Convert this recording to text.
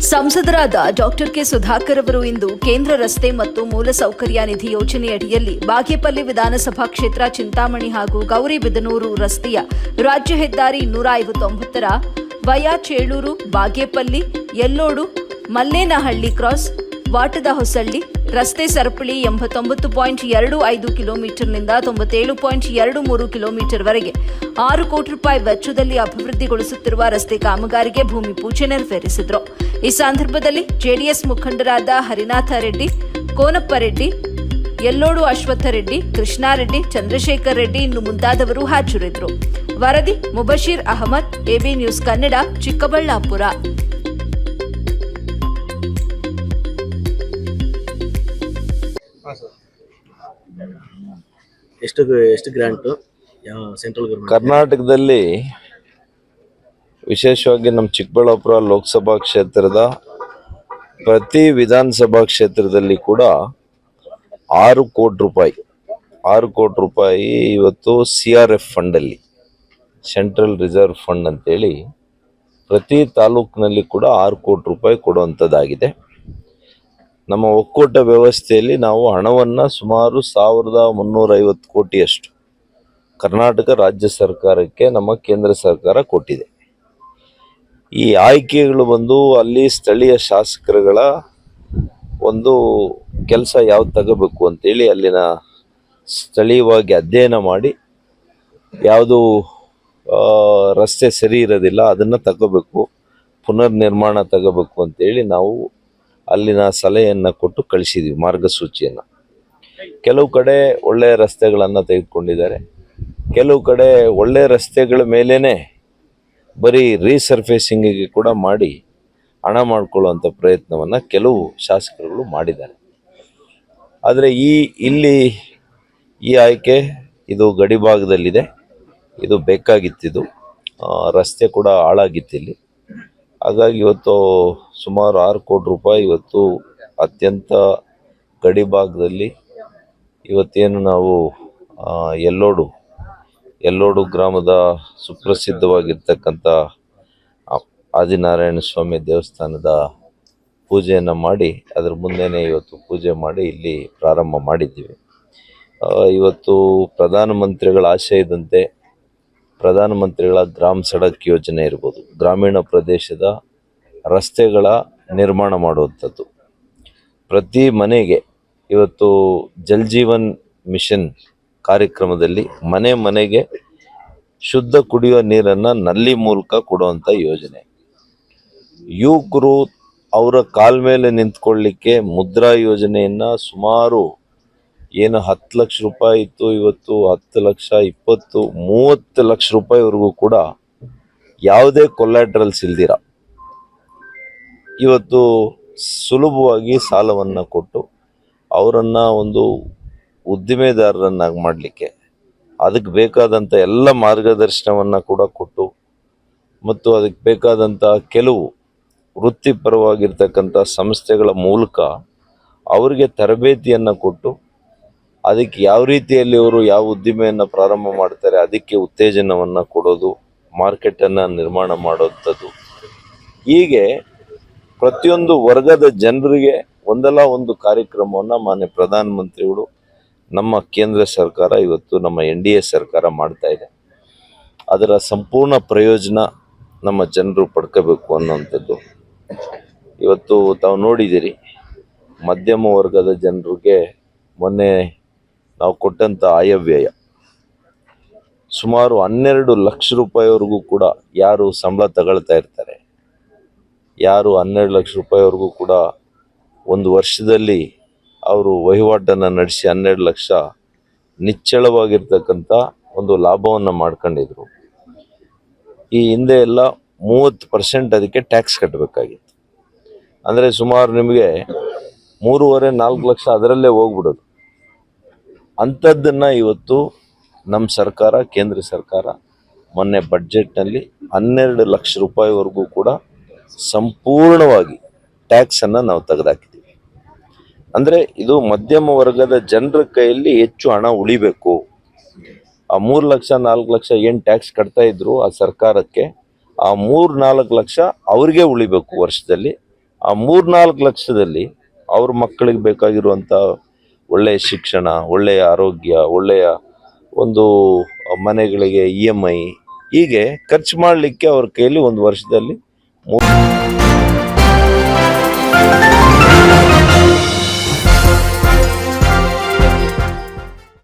ಸಂಸದರಾದ doctor K Sudhakar ಅವರು ಇಂದು ಕೇಂದ್ರ ರಸ್ತೆ ಮತ್ತು ಮೂಲಸೌಕರ್ಯ ನಿಧಿ ಯೋಜನೆಯಡಿಯಲ್ಲಿ ಬಾಗೇಪಲ್ಲಿ ವಿಧಾನಸಭಾ ಕ್ಷೇತ್ರ ಚಿಂತಾಮಣಿ ಹಾಗೂ ಗೌರಿಬಿದನೂರು ರಸ್ತೆಯ ರಾಜ್ಯ ಹೆದ್ದಾರಿ ನೂರ ಐವತ್ತೊಂಬತ್ತರ ವಯಾ ಚೇಳೂರು, ಬಾಗೇಪಲ್ಲಿ, ಯಲ್ಲೋಡು, ಮಲ್ಲೇನಹಳ್ಳಿ ಕ್ರಾಸ್ ವಾಟದ ಹೊಸಳ್ಳಿ ರಸ್ತೆ ಸರಪಳಿ ಎಂಬತ್ತೊಂಬತ್ತು ಪಾಯಿಂಟ್ ಎರಡು ಐದು ಕಿಲೋಮೀಟರ್ನಿಂದ ತೊಂಬತ್ತೇಳು ಪಾಯಿಂಟ್ ಎರಡು ಮೂರು ಕಿಲೋಮೀಟರ್ವರೆಗೆ ಆರು ಕೋಟಿ ರೂಪಾಯಿ ವೆಚ್ಚದಲ್ಲಿ ಅಭಿವೃದ್ಧಿಗೊಳಿಸುತ್ತಿರುವ ರಸ್ತೆ ಕಾಮಗಾರಿಗೆ ಭೂಮಿ ಪೂಜೆ ನೆರವೇರಿಸಿದರು. ಈ ಸಂದರ್ಭದಲ್ಲಿ ಜೆಡಿಎಸ್ ಮುಖಂಡರಾದ ಹರಿನಾಥ ರೆಡ್ಡಿ, ಕೋನಪ್ಪ ರೆಡ್ಡಿ ಎಲ್ಲೋಡು ಅಶ್ವಥ ರೆಡ್ಡಿ ಕೃಷ್ಣಾರೆಡ್ಡಿ ಚಂದ್ರಶೇಖರ್ ರೆಡ್ಡಿ ಇನ್ನು ಮುಂತಾದವರು ಹಾಜರಿದ್ದರು ವರದಿ ಮುಬಶೀರ್ ಅಹಮದ್ ಎಬಿ ನ್ಯೂಸ್ ಕನ್ನಡ, ಚಿಕ್ಕಬಳ್ಳಾಪುರ. ಎಷ್ಟು ಎಷ್ಟು ಗ್ರಾಂಟು ಸೆಂಟ್ರಲ್ ಕರ್ನಾಟಕದಲ್ಲಿ ವಿಶೇಷವಾಗಿ ನಮ್ಮ ಚಿಕ್ಕಬಳ್ಳಾಪುರ ಲೋಕಸಭಾ ಕ್ಷೇತ್ರದ ಪ್ರತಿ ವಿಧಾನಸಭಾ ಕ್ಷೇತ್ರದಲ್ಲಿ ಕೂಡ ಆರು ಕೋಟಿ ರೂಪಾಯಿ, ಆರು ಕೋಟಿ ರೂಪಾಯಿ ಇವತ್ತು ಸಿ ಆರ್ ಎಫ್ ಫಂಡಲ್ಲಿ ಸೆಂಟ್ರಲ್ ರಿಸರ್ವ್ ಫಂಡ್ ಅಂತೇಳಿ ಪ್ರತಿ ತಾಲೂಕಿನಲ್ಲಿ ಕೂಡ ಆರು ಕೋಟಿ ರೂಪಾಯಿ ಕೊಡುವಂಥದ್ದಾಗಿದೆ. ನಮ್ಮ ಒಕ್ಕೂಟ ವ್ಯವಸ್ಥೆಯಲ್ಲಿ ನಾವು ಹಣವನ್ನು ಸುಮಾರು ಸಾವಿರದ ಮುನ್ನೂರೈವತ್ತು ಕೋಟಿಯಷ್ಟು ಕರ್ನಾಟಕ ರಾಜ್ಯ ಸರ್ಕಾರಕ್ಕೆ, ನಮ್ಮ ಕೇಂದ್ರ ಸರ್ಕಾರ ಕೊಟ್ಟಿದೆ. ಈ ಆಯ್ಕೆಗಳು ಬಂದು ಅಲ್ಲಿ ಸ್ಥಳೀಯ ಶಾಸಕರುಗಳ ಒಂದು ಕೆಲಸ ಯಾವ್ದು ತಗೋಬೇಕು ಅಂತೇಳಿ ಅಲ್ಲಿನ ಸ್ಥಳೀಯವಾಗಿ ಅಧ್ಯಯನ ಮಾಡಿ, ಯಾವುದು ರಸ್ತೆ ಸರಿ ಇರೋದಿಲ್ಲ ಅದನ್ನು ತಗೋಬೇಕು ಪುನರ್ ನಿರ್ಮಾಣ ತಗೋಬೇಕು ಅಂತೇಳಿ ನಾವು ಅಲ್ಲಿನ ಸಲಹೆಯನ್ನು ಕೊಟ್ಟು ಕಳಿಸಿದ್ವಿ, ಮಾರ್ಗಸೂಚಿಯನ್ನು. ಕೆಲವು ಕಡೆ ಒಳ್ಳೆಯ ರಸ್ತೆಗಳನ್ನು ತೆಗೆದುಕೊಂಡಿದ್ದಾರೆ. ಕೆಲವು ಕಡೆ ಒಳ್ಳೆಯ ರಸ್ತೆಗಳ ಮೇಲೇ ಬರೀ ರೀಸರ್ಫೇಸಿಂಗಿಗೆ ಕೂಡ ಮಾಡಿ ಹಣ ಮಾಡ್ಕೊಳ್ಳುವಂಥ ಪ್ರಯತ್ನವನ್ನು ಕೆಲವು ಶಾಸಕರುಗಳು ಮಾಡಿದ್ದಾರೆ. ಆದರೆ ಈ, ಇಲ್ಲಿ ಈ ಆಯ್ಕೆ ಇದು ಗಡಿಭಾಗದಲ್ಲಿದೆ. ಇದು ಬೇಕಾಗಿತ್ತಿದು ರಸ್ತೆ ಕೂಡ ಹಾಳಾಗಿತ್ತಿಲ್ಲಿ ಹಾಗಾಗಿ ಇವತ್ತು ಸುಮಾರು ಆರು ಕೋಟಿ ರೂಪಾಯಿ ಇವತ್ತು ಅತ್ಯಂತ ಗಡಿ ಭಾಗದಲ್ಲಿ ಇವತ್ತೇನು ನಾವು ಎಲ್ಲೋಡು ಯಲ್ಲೋಡು ಗ್ರಾಮದ ಸುಪ್ರಸಿದ್ಧವಾಗಿರ್ತಕ್ಕಂಥ ಆದಿನಾರಾಯಣ ಸ್ವಾಮಿ ದೇವಸ್ಥಾನದ ಪೂಜೆಯನ್ನು ಮಾಡಿ, ಅದರ ಮುಂದೆನೇ ಇವತ್ತು ಪೂಜೆ ಮಾಡಿ ಇಲ್ಲಿ ಪ್ರಾರಂಭ ಮಾಡಿದ್ದೀವಿ. ಇವತ್ತು ಪ್ರಧಾನಮಂತ್ರಿಗಳ ಆಶಯದಂತೆ ಪ್ರಧಾನಮಂತ್ರಿಗಳ ಗ್ರಾಮ ಸಡಕ್ ಯೋಜನೆ ಇರ್ಬೋದು, ಗ್ರಾಮೀಣ ಪ್ರದೇಶದ ರಸ್ತೆಗಳ ನಿರ್ಮಾಣ ಮಾಡುವಂಥದ್ದು. ಪ್ರತಿ ಮನೆಗೆ ಇವತ್ತು ಜಲ್ ಜೀವನ್ ಮಿಷನ್ ಕಾರ್ಯಕ್ರಮದಲ್ಲಿ ಮನೆ ಮನೆಗೆ ಶುದ್ಧ ಕುಡಿಯುವ ನೀರನ್ನು ನಲ್ಲಿ ಮೂಲಕ ಕೊಡುವಂಥ ಯೋಜನೆ. ಯುವಕರು ಅವರ ಕಾಲ್ ಮೇಲೆ ನಿಂತ್ಕೊಳ್ಳಿಕ್ಕೆ ಮುದ್ರಾ ಯೋಜನೆಯನ್ನು ಸುಮಾರು ಏನು ಹತ್ತು ಲಕ್ಷ ರೂಪಾಯಿ ಇತ್ತು, ಇವತ್ತು ಹತ್ತು ಲಕ್ಷ ಇಪ್ಪತ್ತು, ಮೂವತ್ತು ಲಕ್ಷ ರೂಪಾಯಿವರೆಗೂ ಕೂಡ ಯಾವುದೇ ಕೊಲ್ಯಾಟ್ರಲ್ಸ್ ಇಲ್ದಿರ ಇವತ್ತು ಸುಲಭವಾಗಿ ಸಾಲವನ್ನು ಕೊಟ್ಟು ಅವರನ್ನು ಒಂದು ಉದ್ದಿಮೆದಾರರನ್ನಾಗಿ ಮಾಡಲಿಕ್ಕೆ, ಅದಕ್ಕೆ ಬೇಕಾದಂಥ ಎಲ್ಲ ಮಾರ್ಗದರ್ಶನವನ್ನು ಕೂಡ ಕೊಟ್ಟು ಮತ್ತು ಅದಕ್ಕೆ ಬೇಕಾದಂಥ ಕೆಲವು ವೃತ್ತಿಪರವಾಗಿರ್ತಕ್ಕಂಥ ಸಂಸ್ಥೆಗಳ ಮೂಲಕ ಅವರಿಗೆ ತರಬೇತಿಯನ್ನು ಕೊಟ್ಟು ಅದಕ್ಕೆ ಯಾವ ರೀತಿಯಲ್ಲಿ ಅವರು ಯಾವ ಉದ್ದಿಮೆಯನ್ನು ಪ್ರಾರಂಭ ಮಾಡ್ತಾರೆ, ಅದಕ್ಕೆ ಉತ್ತೇಜನವನ್ನು ಕೊಡೋದು, ಮಾರ್ಕೆಟನ್ನು ನಿರ್ಮಾಣ ಮಾಡುವಂಥದ್ದು ಹೀಗೆ ಪ್ರತಿಯೊಂದು ವರ್ಗದ ಜನರಿಗೆ ಒಂದಲ್ಲ ಒಂದು ಕಾರ್ಯಕ್ರಮವನ್ನು ಮಾನ್ಯ ಪ್ರಧಾನಮಂತ್ರಿಗಳು, ನಮ್ಮ ಕೇಂದ್ರ ಸರ್ಕಾರ ಇವತ್ತು ನಮ್ಮ ಎನ್ ಡಿ ಎ ಸರ್ಕಾರ ಮಾಡ್ತಾ ಇದೆ. ಅದರ ಸಂಪೂರ್ಣ ಪ್ರಯೋಜನ ನಮ್ಮ ಜನರು ಪಡ್ಕೋಬೇಕು ಅನ್ನೋವಂಥದ್ದು ಇವತ್ತು ತಾವು ನೋಡಿದ್ದೀರಿ, ಮಧ್ಯಮ ವರ್ಗದ ಜನರಿಗೆ ಮೊನ್ನೆ ನಾವು ಕೊಟ್ಟಂಥ ಆಯವ್ಯಯ. ಸುಮಾರು ಹನ್ನೆರಡು ಲಕ್ಷ ರೂಪಾಯಿವರೆಗೂ ಕೂಡ ಯಾರು ಸಂಬಳ ತಗೊಳ್ತಾ ಇರ್ತಾರೆ. ಯಾರು ಹನ್ನೆರಡು ಲಕ್ಷ ರೂಪಾಯಿವರೆಗೂ ಕೂಡ ಒಂದು ವರ್ಷದಲ್ಲಿ ಅವರು ವಹಿವಾಟನ್ನು ನಡೆಸಿ ಹನ್ನೆರಡು ಲಕ್ಷ ನಿಚ್ಚಳವಾಗಿರ್ತಕ್ಕಂಥ ಒಂದು ಲಾಭವನ್ನು ಮಾಡ್ಕೊಂಡಿದ್ರು. ಈ ಹಿಂದೆ ಎಲ್ಲ ಮೂವತ್ತು ಪರ್ಸೆಂಟ್ ಅದಕ್ಕೆ ಟ್ಯಾಕ್ಸ್ ಕಟ್ಟಬೇಕಾಗಿತ್ತು. ಅಂದರೆ ಸುಮಾರು ನಿಮಗೆ ಮೂರುವರೆ ನಾಲ್ಕು ಲಕ್ಷ ಅದರಲ್ಲೇ ಹೋಗ್ಬಿಡೋದು. ಅಂಥದ್ದನ್ನು ಇವತ್ತು ನಮ್ಮ ಸರ್ಕಾರ, ಕೇಂದ್ರ ಸರ್ಕಾರ ಮೊನ್ನೆ ಬಡ್ಜೆಟ್ನಲ್ಲಿ ಹನ್ನೆರಡು ಲಕ್ಷ ರೂಪಾಯಿವರೆಗೂ ಕೂಡ ಸಂಪೂರ್ಣವಾಗಿ ಟ್ಯಾಕ್ಸನ್ನು ನಾವು ತೆಗೆದಾಕಿದ್ದೀವಿ. ಅಂದರೆ ಇದು ಮಧ್ಯಮ ವರ್ಗದ ಜನರ ಕೈಯಲ್ಲಿ ಹೆಚ್ಚು ಹಣ ಉಳಿಬೇಕು. ಆ ಮೂರು ಲಕ್ಷ, ನಾಲ್ಕು ಲಕ್ಷ ಏನು ಟ್ಯಾಕ್ಸ್ ಕಟ್ತಾ ಇದ್ರು ಆ ಸರ್ಕಾರಕ್ಕೆ, ಆ ಮೂರು, ನಾಲ್ಕು ಲಕ್ಷ ಅವ್ರಿಗೆ ಉಳಿಬೇಕು ವರ್ಷದಲ್ಲಿ. ಆ ಮೂರು, ನಾಲ್ಕು ಲಕ್ಷದಲ್ಲಿ ಅವ್ರ ಮಕ್ಕಳಿಗೆ ಬೇಕಾಗಿರುವಂಥ ಒಳ್ಳೆಯ ಶಿಕ್ಷಣ, ಒಳ್ಳೆಯ ಆರೋಗ್ಯ, ಒಳ್ಳೆಯ ಒಂದು ಮನೆಗಳಿಗೆ ಇ ಎಂ ಐ ಹೀಗೆ ಖರ್ಚು ಮಾಡಲಿಕ್ಕೆ ಅವ್ರ ಕೈಯಲ್ಲಿ ಒಂದು ವರ್ಷದಲ್ಲಿ